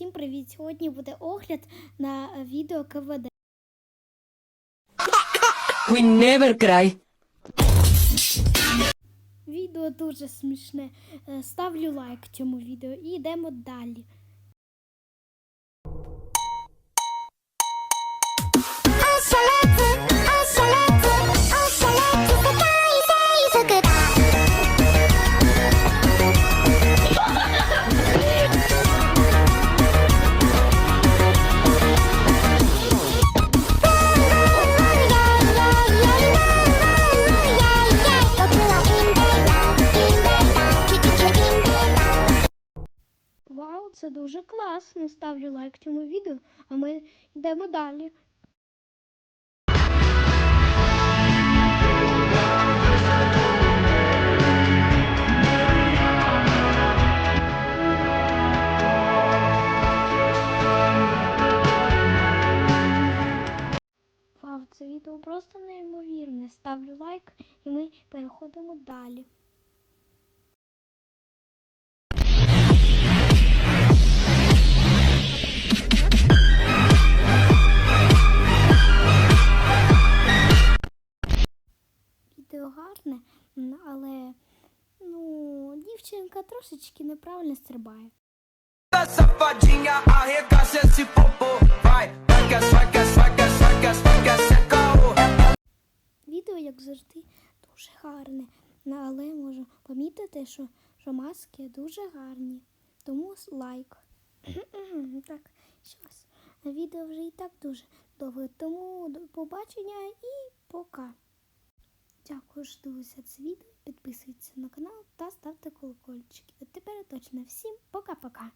Всім привіт! Сьогодні буде огляд на е, відео КВД. We never cry. Відео дуже смішне. Е, Ставлю лайк цьому відео і йдемо далі. Це дуже класно. Ставлю лайк цьому відео, а ми йдемо далі. Вау, це відео просто неймовірне. Ставлю лайк і ми переходимо далі. Відео гарне, але ну, дівчинка трошечки неправильно стрибає. Відео, як завжди, дуже гарне. Але можу помітити, що, що маски дуже гарні. Тому лайк. так, щось. Відео вже і так дуже довго. Тому до побачення і пока. Що дивилися це відео. Підписуйтесь на канал та ставте колокольчики. А тепер точно всім пока-пока.